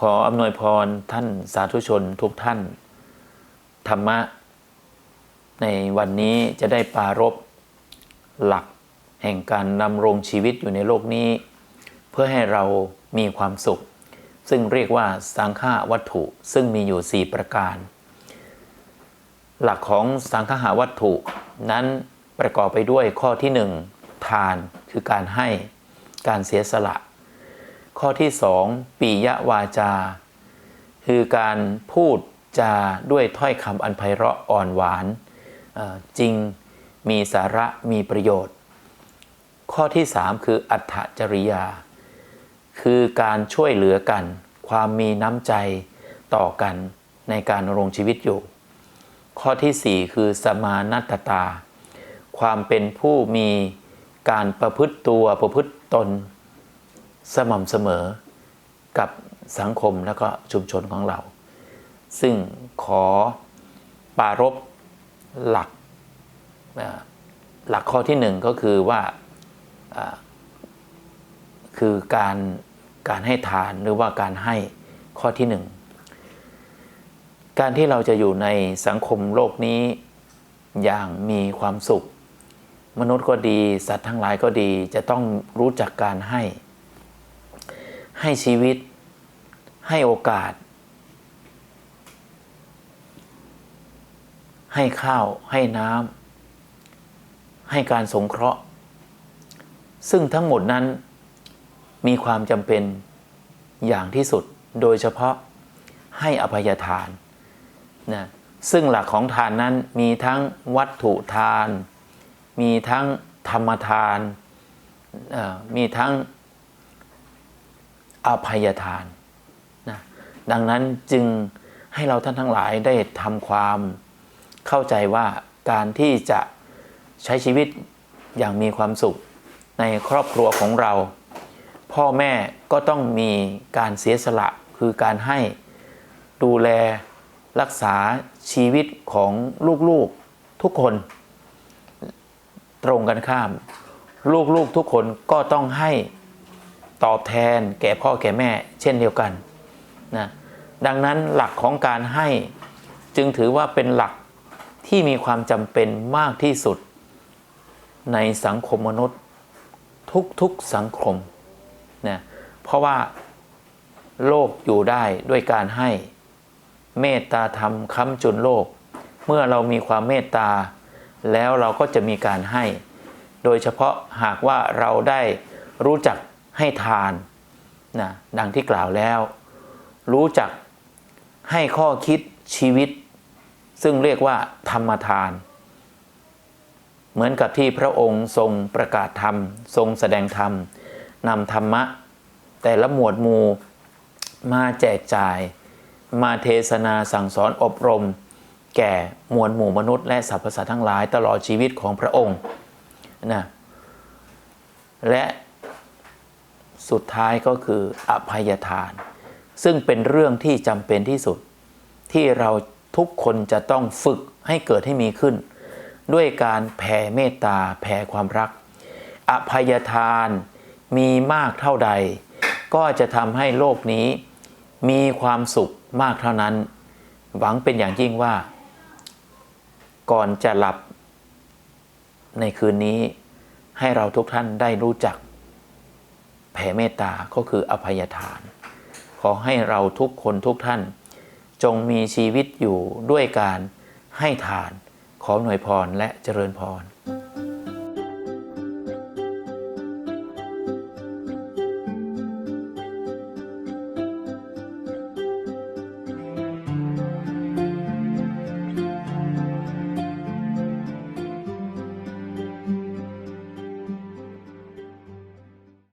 ขออำนวยพรท่านสาธุชนทุกท่าน ธรรมะ ในวันนี้จะได้ปรารบหลักแห่งการดำรงชีวิตอยู่ในโลกนี้ เพื่อให้เรามีความสุข ซึ่งเรียกว่าสังฆาวัตถุซึ่งมีอยู่ 4 ประการ หลักของสังฆาวัตถุนั้นประกอบไปด้วยข้อที่ 1 ทานคือการให้การเสียสละ ข้อที่สองปียวาจา คือการพูดจาด้วยถ้อยคำอันไพเราะอ่อนหวาน จริงมีสาระมีประโยชน์ ข้อที่สามคืออัตถจริยา คือการช่วยเหลือกัน ความมีน้ำใจต่อกันในการรงชีวิตอยู่ ข้อที่สี่คือสมานัตตา ความเป็นผู้มีการประพฤติตัวประพฤติตน สม่ำเสมอกับสังคมและก็ชุมชนของเรา ซึ่งขอปรารบหลักหลักข้อที่หนึ่งก็คือว่าคือการการให้ทานหรือว่าการให้ข้อที่หนึ่งการที่เราจะอยู่ในสังคมโลกนี้อย่างมีความสุข มนุษย์ก็ดี สัตว์ทั้งหลายก็ดีจะต้องรู้จักการให้ ให้ชีวิต ให้โอกาส ให้ข้าว ให้น้ำให้การสงเคราะห์ ซึ่งทั้งหมดนั้นมีความจำเป็นอย่างที่สุดโดยเฉพาะให้อภัยทานนะซึ่งหลักของทานนั้นมีทั้งวัตถุทาน มีทั้งธรรมทานอ่อมีทั้ง อภัยทานนะดังนั้นจึงให้เราท่านทั้งหลายได้ทำความเข้าใจว่าการที่จะใช้ชีวิตอย่างมีความสุขในครอบครัวของเรา พ่อแม่ก็ต้องมีการเสียสละคือการให้ดูแลรักษาชีวิตของลูกๆทุกคน ตรงกันข้าม ลูกๆทุกคนก็ต้องให้ ตอบแทนแก่พ่อแก่แม่ เช่นเดียวกันนะดังนั้นหลักของการให้จึงถือว่าเป็นหลักที่มีความจำเป็นมากที่สุด ในสังคมมนุษย์ ทุกๆสังคมนะเพราะว่าโลกอยู่ได้ด้วยการให้เมตตาธรรมค้ำจุนโลก เมื่อเรามีความเมตตา แล้วเราก็จะมีการให้ โดยเฉพาะหากว่าเราได้รู้จัก ให้ทานนะดังที่กล่าวแล้ว รู้จักให้ข้อคิดชีวิต ซึ่งเรียกว่าธรรมทาน เหมือนกับที่พระองค์ทรงประกาศธรรม ทรงแสดงธรรมนำธรรมะ แต่ละหมวดหมู่มาแจกจ่าย มาเทศนาสั่งสอนอบรม แก่มวลหมู่มนุษย์และสรรพสัตว์ทั้งหลายตลอดชีวิตของพระองค์นะและ สุดท้ายก็คืออภัยทาน ซึ่งเป็นเรื่องที่จำเป็นที่สุด ที่เราทุกคนจะต้องฝึกให้เกิดให้มีขึ้น ด้วยการแผ่เมตตาแผ่ความรัก อภัยทานมีมากเท่าใด ก็จะทำให้โลกนี้ มีความสุขมากเท่านั้น หวังเป็นอย่างยิ่งว่า ก่อนจะหลับในคืนนี้ให้เราทุกท่านได้รู้จัก แผ่เมตตาก็คืออภัยทาน ขอให้เราทุกคนทุกท่าน จงมีชีวิตอยู่ด้วยการให้ทาน ขอหน่วยพรและเจริญพร